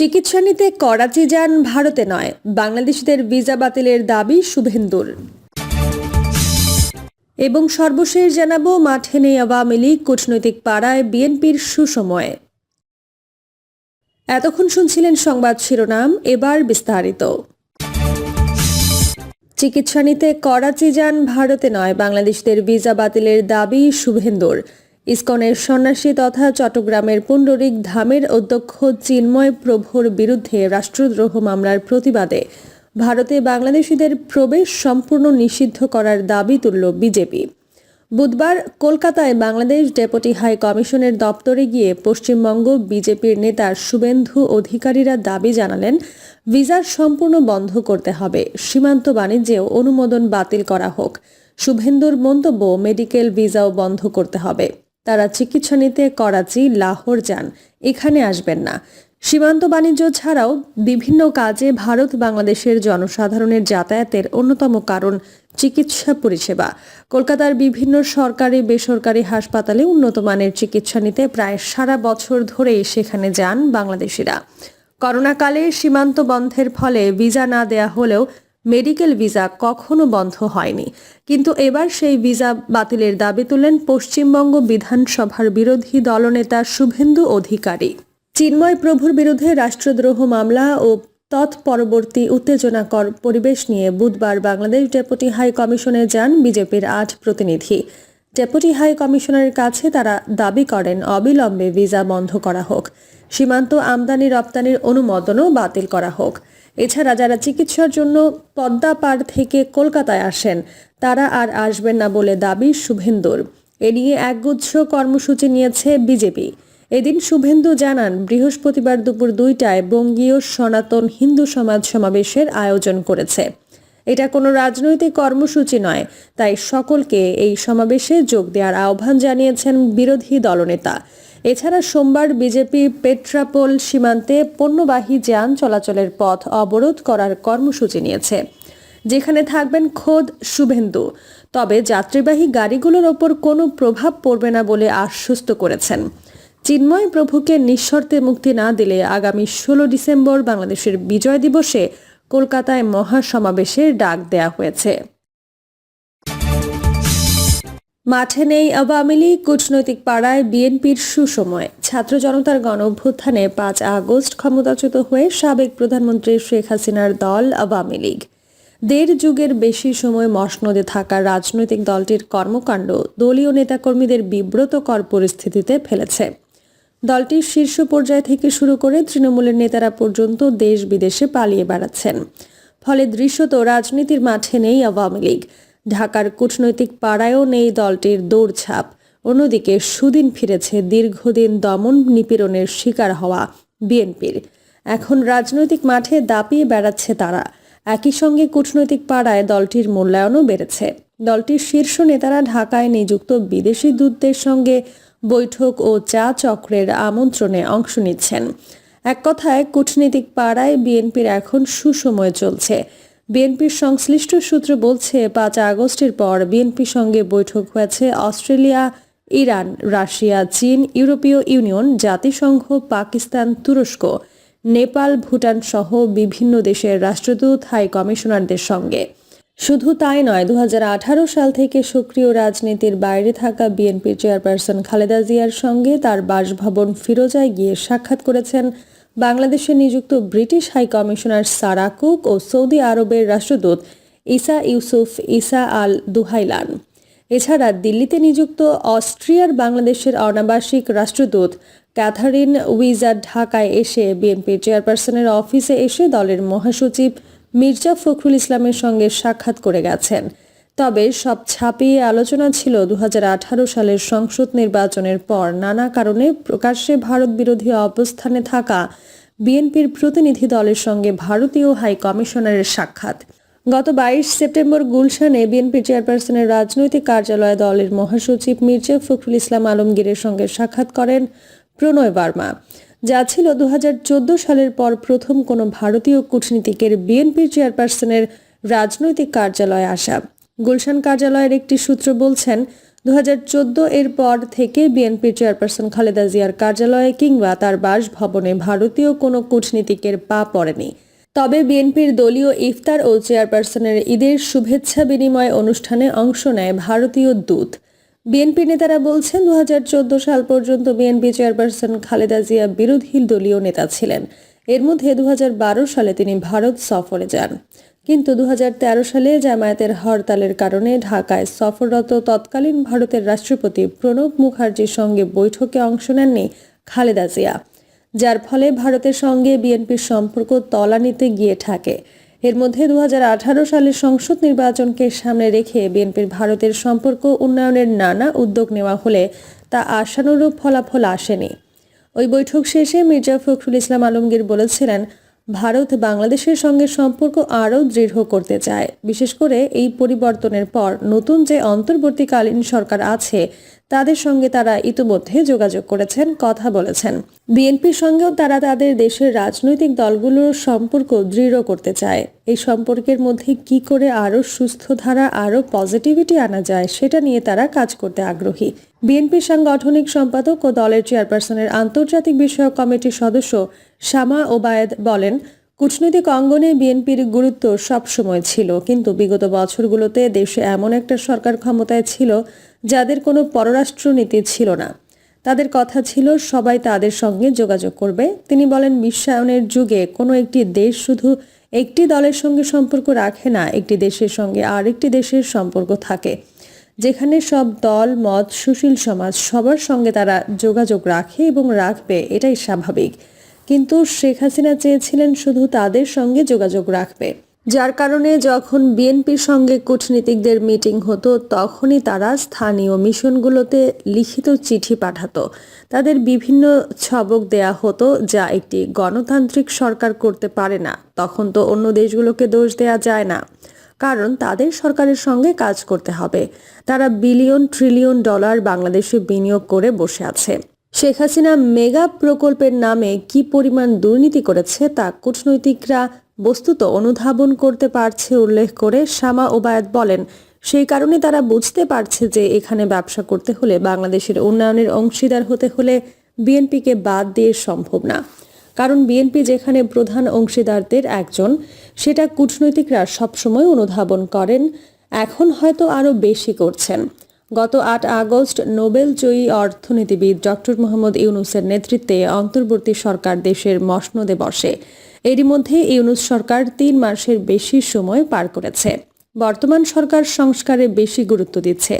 চিকিৎসা নিতে করাচি যান ভারতে নয়, বাংলাদেশিদের ভিসা বাতিলের দাবি শুভেন্দুর। এবং সর্বশেষ জানাব, মাঠে নেই আওয়ামী লীগ, কূটনৈতিক পাড়ায় বিএনপির সুসময়ে। এতক্ষণ শুনছিলেন সংবাদ শিরোনাম, এবার বিস্তারিত। চিকিৎসা নিতে করাচি যান ভারতে নয়, বাংলাদেশদের ভিসা বাতিলের দাবি শুভেন্দুর। ইসকনের সন্ন্যাসী তথা চট্টগ্রামের পুণ্ডরিক ধামের অধ্যক্ষ চিন্ময় প্রভুর বিরুদ্ধে রাষ্ট্রদ্রোহ মামলার প্রতিবাদে ভারতে বাংলাদেশিদের প্রবেশ সম্পূর্ণ নিষিদ্ধ করার দাবি তুলল বিজেপি। বুধবার কলকাতায় বাংলাদেশ ডেপুটি হাই কমিশনের দপ্তরে গিয়ে পশ্চিমবঙ্গ বিজেপির নেতা শুভেন্দু অধিকারীরা দাবি জানালেন, ভিসার সম্পূর্ণ বন্ধ করতে হবে। সীমান্ত বাণিজ্যেও অনুমোদন বাতিল করা হোক। শুভেন্দুর মন্তব্য, মেডিকেল ভিসাও বন্ধ করতে হবে। তারা চিকিৎসা নিতে করাচি, লাহোর যান। এখানে আসবেন না। সীমান্ত বাণিজ্য ছাড়াও বিভিন্ন কাজে ভারত বাংলাদেশের জনসাধারণের যাতায়াতের অন্যতম কারণ চিকিৎসা পরিষেবা। কলকাতার বিভিন্ন সরকারি, বেসরকারি হাসপাতালে উন্নত মানের চিকিৎসা নিতে প্রায় সারা বছর ধরেই সেখানে যান বাংলাদেশিরা। করোনাকালে সীমান্ত বন্ধের ফলে ভিসা না দেয়া হলেও মেডিকেল ভিসা কখনো বন্ধ হয়নি। কিন্তু এবার সেই ভিসা বাতিলের দাবি তুলেন পশ্চিমবঙ্গ বিধানসভার বিরোধী দলনেতা শুভেন্দু অধিকারী। চিন্ময় প্রভুর বিরুদ্ধে রাষ্ট্রদ্রোহ মামলা ও তৎপরবর্তী উত্তেজনাকর পরিবেশ নিয়ে বুধবার বাংলাদেশ ডেপুটি হাই কমিশনে যান বিজেপির আট প্রতিনিধি। ডেপুটি হাই কমিশনারের কাছে তারা দাবি করেন, অবিলম্বে ভিসা বন্ধ করা হোক। সীমান্ত আমদানি রপ্তানির অনুমোদনও বাতিল করা হোক। এছাড়া যারা চিকিৎসার জন্য পদ্মা পাড় থেকে কলকাতায় আসেন, তারা আর আসবেন না বলে দাবি শুভেন্দুর। এ নিয়ে একগুচ্ছ কর্মসূচি নিয়েছে বিজেপি। এদিন শুভেন্দু জানান, বৃহস্পতিবার দুপুর দুইটায় বঙ্গীয় সনাতন হিন্দু সমাজ সমাবেশের আয়োজন করেছে। এটা কোনো রাজনৈতিক কর্মসূচি নয়, তাই সকলকে এই সমাবেশে যোগ দেওয়ার আহ্বান জানিয়েছেন বিরোধী দলনেতা। এছাড়া সোমবার বিজেপি পেট্রাপোল সীমান্তে পণ্যবাহী যান চলাচলের পথ অবরোধ করার কর্মসূচি নিয়েছে। যেখানে থাকবেন খোদ শুভেন্দু। তবে যাত্রীবাহী গাড়িগুলোর ওপর কোনো প্রভাব পড়বে না বলে আশ্বস্ত করেছেন। চিন্ময় প্রভুকে নিঃশর্তে মুক্তি না দিলে আগামী ষোলো ডিসেম্বর বাংলাদেশের বিজয় দিবসে কলকাতায় মহাসমাবেশের ডাক দেয়া হয়েছে। মাঠে নেই আওয়ামী লীগ, কূটনৈতিক পাড়ায় বিএনপির সুসময়। ছাত্র জনতার গণ অভ্যুত্থানে পাঁচ আগস্ট ক্ষমতাচ্যুত হয়ে সাবেক প্রধানমন্ত্রী শেখ হাসিনার দল আওয়ামী লীগ। দেড় যুগের বেশি সময় মসনদে থাকা রাজনৈতিক দলটির কর্মকাণ্ড দলীয় নেতাকর্মীদের বিব্রতকর পরিস্থিতিতে ফেলেছে। দলটির শীর্ষ পর্যায় থেকে শুরু করে তৃণমূলের নেতারা পর্যন্ত দেশ বিদেশে পালিয়ে বেড়াচ্ছেন। ফলে দৃশ্যত রাজনীতির মাঠে নেই আওয়ামী লীগ। ঢাকার কূটনৈতিক পাড়ায়ও নেই দলটির দৌড়ঝাঁপ। অন্যদিকে সুদিন ফিরেছে দীর্ঘদিন দমন নিপীড়নের শিকার হওয়া বিএনপির। এখন রাজনৈতিক মাঠে দাপিয়ে বেড়াচ্ছে তারা। একই সঙ্গে কূটনৈতিক পাড়ায় দলটির মূল্যায়নও বেড়েছে। দলটির শীর্ষ নেতারা ঢাকায় নিযুক্ত বিদেশি দূতদের সঙ্গে বৈঠক ও চা চক্রের আমন্ত্রণে অংশ নিচ্ছেন। এক কথায় কূটনীতিক পাড়ায় বিএনপির এখন সুসময় চলছে। বিএনপির সংশ্লিষ্ট সূত্র বলছে, পাঁচ আগস্টের পর বিএনপির সঙ্গে বৈঠক হয়েছে অস্ট্রেলিয়া, ইরান, রাশিয়া, চীন, ইউরোপীয় ইউনিয়ন, জাতিসংঘ, পাকিস্তান, তুরস্ক, নেপাল, ভুটান সহ বিভিন্ন দেশের রাষ্ট্রদূত, হাই কমিশনারদের সঙ্গে। শুধু তাই নয় দু সাল থেকে সক্রিয় রাজনীতির বাইরে থাকা বিএনপির চেয়ারপারসন খালেদা জিয়ার সঙ্গে তার বাসভবন ফিরোজায় গিয়ে সাক্ষাৎ করেছেন বাংলাদেশে নিযুক্ত British high commissioner Sarah Cook ও সৌদি আরবের রাষ্ট্রদূত ইসা ইউসুফ ইসা আল দুহাইলান। এছাড়া দিল্লিতে নিযুক্ত অস্ট্রিয়ার বাংলাদেশের অনাবাসিক রাষ্ট্রদূত ক্যাথারিন উইজার ঢাকায় এসে বিএনপির চেয়ারপারসনের অফিসে এসে দলের মহাসচিব মির্জা ফখরুল ইসলামের সঙ্গে সাক্ষাৎ করে গেছেন। তবে সব ছাপিয়ে আলোচনা ছিল দু হাজার আঠারো সালের সংসদ নির্বাচনের পর। নানা কারণে প্রকাশ্যে ভারত বিরোধী অবস্থানে থাকা বিএনপির প্রতিনিধি দলের সঙ্গে ভারতীয় হাই কমিশনারের সাক্ষাৎ। গত বাইশ সেপ্টেম্বর গুলশানে বিএনপি চেয়ারপারসনের রাজনৈতিক কার্যালয়ে দলের মহাসচিব মির্জা ফখরুল ইসলাম আলমগীরের সঙ্গে সাক্ষাৎ করেন প্রণয় বার্মা। যা ছিল দু হাজার চোদ্দ সালের পর প্রথম কোনো ভারতীয় কূটনীতিকের বিএনপির চেয়ারপারসনের রাজনৈতিক কার্যালয়ে আসা। গুলশান কার্যালয়ের একটি সূত্র বলছেন দু এর পর থেকে বিএনপির চেয়ারপারসন খালেদা জিয়ার কার্যালয়ে কিংবা তার বাসভবনে ভারতীয় কোনো কূটনীতিকের পা পড়েনি। তবে বিএনপির দলীয় ইফতার ও চেয়ারপারসনের ঈদের শুভেচ্ছা বিনিময় অনুষ্ঠানে অংশ নেয় ভারতীয় দূত। বিএনপি নেতারা বলছেন দু হাজার চোদ্দ সাল পর্যন্ত বিএনপি চেয়ারপারসন খালেদা জিয়া বিরোধী দলীয় নেতা ছিলেন। এর মধ্যে দু হাজার বারো সালে তিনি ভারত সফরে যান। কিন্তু দু হাজার তেরো সালে জামায়াতের হরতালের কারণে ঢাকায় সফররত তৎকালীন ভারতের রাষ্ট্রপতি প্রণব মুখার্জির সঙ্গে বৈঠকে অংশ নেননি খালেদা জিয়া, যার ফলে ভারতের সঙ্গে বিএনপির সম্পর্ক তলানিতে গিয়ে থাকে। এর মধ্যে দুহাজার আঠারো সালের সংসদ নির্বাচনকে সামনে রেখে বিএনপির ভারতের সম্পর্ক উন্নয়নের নানা উদ্যোগ নেওয়া হলে তা আশানুরূপ ফলাফল আসেনি। ওই বৈঠক শেষে মির্জা ফখরুল ইসলাম আলমগীর বলেছিলেন ভারত বাংলাদেশের সঙ্গে সম্পর্ক আরও দৃঢ় করতে চায়। বিশেষ করে এই পরিবর্তনের পর নতুন যে অন্তর্বর্তীকালীন সরকার আছে তাদের সঙ্গে তারা ইতিমধ্যে যোগাযোগ করেছেন, কথা বলেছেন। বিএনপির সঙ্গেও তারা তাদের দেশের রাজনৈতিক দলগুলোর সম্পর্ক দৃঢ় করতে চায়। এই সম্পর্কের মধ্যে কি করে আরও সুস্থ ধারা, আরও পজিটিভিটি আনা যায়, সেটা নিয়ে তারা কাজ করতে আগ্রহী। বিএনপির সাংগঠনিক সম্পাদক ও দলের চেয়ারপারসনের আন্তর্জাতিক বিষয়ক কমিটির সদস্য শামা ওবায়েদ বলেন কূটনৈতিক অঙ্গনে বিএনপির গুরুত্ব সবসময় ছিল, কিন্তু বিগত বছরগুলোতে দেশে এমন একটা সরকার ক্ষমতায় ছিল যাদের কোনো পররাষ্ট্রনীতি ছিল না। তাদের কথা ছিল, সবাই তাদের সঙ্গে যোগাযোগ করবে। তিনি বলেন, বিশ্বায়নের যুগে কোনো একটি দেশ শুধু একটি দলের সঙ্গে সম্পর্ক রাখে না, একটি দেশের সঙ্গে আরেকটি দেশের সম্পর্ক থাকে, যেখানে সব দল, মত, সুশীল সমাজ সবার সঙ্গে তারা যোগাযোগ রাখে এবং রাখবে, এটাই স্বাভাবিক। কিন্তু শেখ হাসিনা চেয়েছিলেন শুধু তাদের সঙ্গে যোগাযোগ রাখবে। যার কারণে যখন বিএনপির সঙ্গে কূটনীতিকদের মিটিং হতো, তখনই তারা স্থানীয় মিশনগুলোতে লিখিত চিঠি পাঠাতো। তাদের বিভিন্ন ছবক দেয়া হতো যা একটি গণতান্ত্রিক সরকার করতে পারে না। তখন তো অন্য দেশগুলোকে দোষ দেয়া যায় না। কারণ তাদের সরকারের সঙ্গে কাজ করতে হবে। তারা বিলিয়ন, ট্রিলিয়ন ডলার বাংলাদেশে বিনিয়োগ করে বসে আছে। শেখ হাসিনা মেগা প্রকল্পের নামে কি পরিমাণ দুর্নীতি করেছে তা কূটনৈতিকরা বস্তুত অনুধাবন করতে পারছে উল্লেখ করে শামা ওবায়দ বলেন, সেই কারণে তারা বুঝতে পারছে যে এখানে ব্যবসা করতে হলে বাংলাদেশের উন্নয়নের অংশীদার হতে হলে বিএনপিকে বাদ দিয়ে সম্ভব না। কারণ বিএনপি যেখানে প্রধান অংশীদারদের একজন, সেটা কূটনৈতিকরা সবসময় অনুধাবন করেন, এখন হয়তো আরও বেশি করছেন। গত আট আগস্ট নোবেল জয়ী অর্থনীতিবিদ ডক্টর মোহাম্মদ ইউনুসের নেতৃত্বে অন্তর্বর্তী সরকার দেশের মসনদে বসে। এরই মধ্যে ইউনুস সরকার তিন মাসের বেশি সময় পার করেছে। বর্তমান সরকার সংস্কারে বেশি গুরুত্ব দিচ্ছে।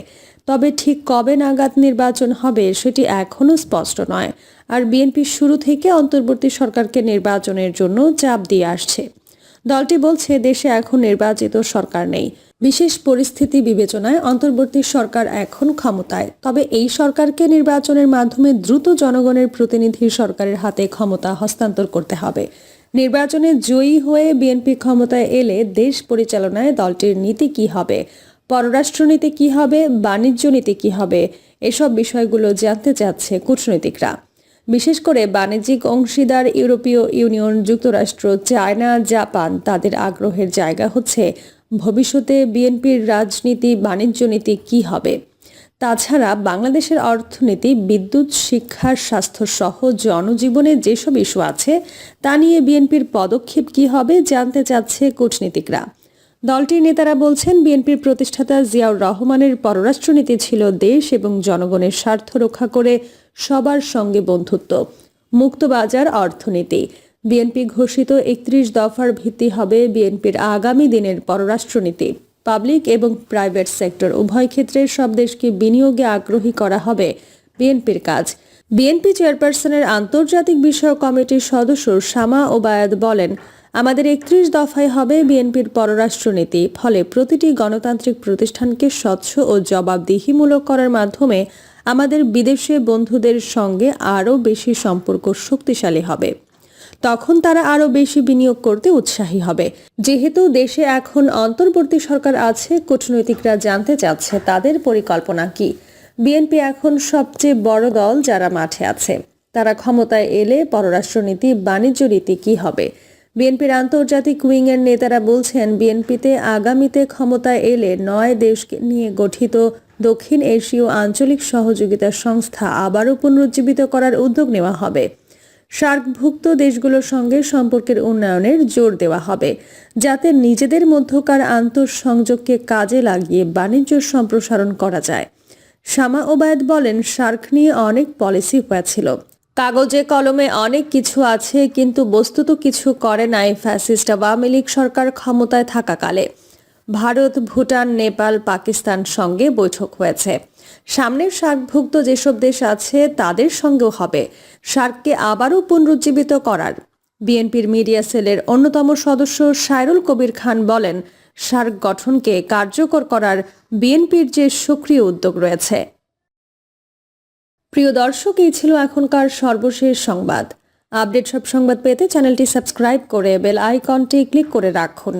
তবে ঠিক কবে নাগাদ নির্বাচন হবে সেটি এখনও স্পষ্ট নয়। আর বিএনপি শুরু থেকে অন্তর্বর্তী সরকারকে নির্বাচনের জন্য চাপ দিয়ে আসছে। দলটি বলছে, দেশে এখন নির্বাচিত সরকার নেই। বিশেষ পরিস্থিতি বিবেচনায় অন্তর্বর্তী সরকার এখন ক্ষমতায়। তবে এই সরকারকে নির্বাচনের মাধ্যমে দ্রুত জনগণের প্রতিনিধি সরকারের হাতে ক্ষমতা হস্তান্তর করতে হবে। নির্বাচনে জয়ী হয়ে বিএনপি ক্ষমতায় এলে দেশ পরিচালনায় দলটির নীতি কি হবে? পররাষ্ট্রনীতি কি হবে? বাণিজ্য নীতি কি হবে? এসব বিষয়গুলো জানতে চাচ্ছে কূটনৈতিকরা। বিশেষ করে বাণিজ্যিক অংশীদার ইউরোপীয় ইউনিয়ন, যুক্তরাষ্ট্র, চায়না, জাপান তাদের আগ্রহের জায়গা হচ্ছে ভবিষ্যতে বিএনপির রাজনীতি, বাণিজ্য নীতি কী হবে? তাছাড়া বাংলাদেশের অর্থনীতি, বিদ্যুৎ শিক্ষা স্বাস্থ্য সহ জনজীবনে যেসব ইস্যু আছে, তা নিয়ে বিএনপির পদক্ষেপ কি হবে জানতে চাচ্ছে কূটনীতিকরা। দলটির নেতারা বলছেন, বিএনপির প্রতিষ্ঠাতা জিয়াউর রহমানের পররাষ্ট্রনীতি ছিল দেশ এবং জনগণের স্বার্থ রক্ষা করে সবার সঙ্গে বন্ধুত্ব। মুক্তবাজার অর্থনীতি বিএনপি ঘোষিত একত্রিশ দফার ভিত্তি হবে বিএনপির আগামী দিনের পররাষ্ট্রনীতি। পাবলিক এবং প্রাইভেট সেক্টর উভয় ক্ষেত্রে সব দেশকে বিনিয়োগে আগ্রহী করা হবে বিএনপির কাজ। বিএনপি চেয়ারপারসনের আন্তর্জাতিক বিষয় কমিটির সদস্য শামা ওবায়দ বলেন, আমাদের একত্রিশ দফায় হবে বিএনপির পররাষ্ট্রনীতি, ফলে প্রতিটি গণতান্ত্রিক প্রতিষ্ঠানকে স্বচ্ছ ও জবাবদিহিমূলক করার মাধ্যমে আমাদের বিদেশে বন্ধুদের সঙ্গে আরও বেশি সম্পর্ক শক্তিশালী হবে। তখন তারা আরও বেশি বিনিয়োগ করতে উৎসাহী হবে। যেহেতু দেশে এখন অন্তর্বর্তী সরকার আছে, কূটনৈতিকরা জানতে চাচ্ছে তাদের পরিকল্পনা কি। বিএনপি এখন সবচেয়ে বড় দল যারা মাঠে আছে। তারা ক্ষমতায় এলে পররাষ্ট্রনীতি, বাণিজ্য নীতি কি হবে? বিএনপির আন্তর্জাতিক উইংয়ের নেতারা বলছেন, বিএনপিতে আগামীতে ক্ষমতায় এলে নয় দেশকে নিয়ে গঠিত দক্ষিণ এশীয় আঞ্চলিক সহযোগিতা সংস্থা আবারও পুনরুজ্জীবিত করার উদ্যোগ নেওয়া হবে। সার্কভুক্ত দেশগুলোর সঙ্গে সম্পর্কের উন্নয়নের জোর দেওয়া হবে, যাতে নিজেদের মধ্যকার আন্তঃসংযোগকে কাজে লাগিয়ে বাণিজ্য সম্প্রসারণ করা যায়। শামা ওবায়দ বলেন সার্ক নিয়ে অনেক পলিসি হয়েছিল। কাগজে কলমে অনেক কিছু আছে, কিন্তু বস্তুত কিছু করে নাই ফ্যাসিস্ট আওয়ামী লীগ সরকার ক্ষমতায় থাকাকালে। ভারত, ভুটান, নেপাল, পাকিস্তান সঙ্গে বৈঠক হয়েছে। সামনের সার্কভুক্ত যেসব দেশ আছে, তাদের সঙ্গেও হবে। সার্ককে আবারও পুনরুজ্জীবিত করার। বিএনপির মিডিয়া সেলের অন্যতম সদস্য সাইরুল কবির খান বলেন, সার্ক গঠনকে কার্যকর করার বিএনপির যে সক্রিয় উদ্যোগ রয়েছে। প্রিয় দর্শক, এই ছিল এখনকার সর্বশেষ সংবাদ। আপডেট সব সংবাদ পেতে চ্যানেলটি সাবস্ক্রাইব করে বেল আইকনটি ক্লিক করে রাখুন।